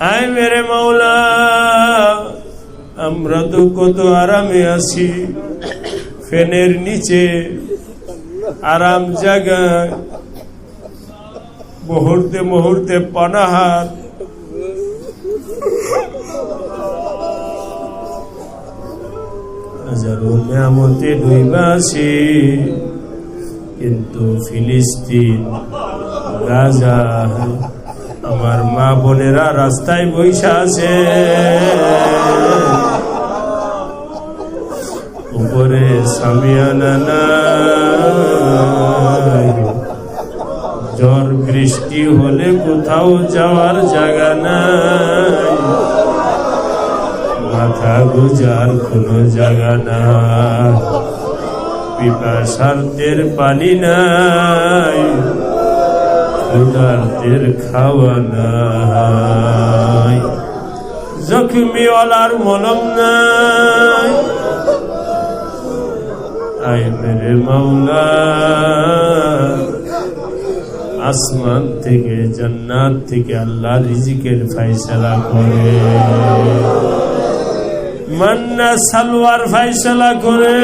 আয় মেরে মাওলা, আমরা তো কত আরামে আছি। ফ্যানের নিচে আরাম জায়গায় মুহূর্তে মুহূর্তে পানাহার। হাজারো ডুইবাছি কিন্তু ফিলিস্তিন গাজা আমার মা বোনেরা রাস্তায় বৈশা আছে। উপরে সামিয়ানা ঝড় বৃষ্টি হলে কোথাও যাওয়ার জায়গা নাই। মাথা গুজার কোনো জায়গা নাই। পিপাসার্থের পানি নাই। ক্ষুধার্তের খাওয়া নাই জখমিওয়ালার মলম নাই। আয় মেরে মাওলা। আসমান থেকে, জান্নাত থেকে আল্লাহ রিজিকের ফাইসালা করে। মান্না সালোয়ার ফাইসালা করে।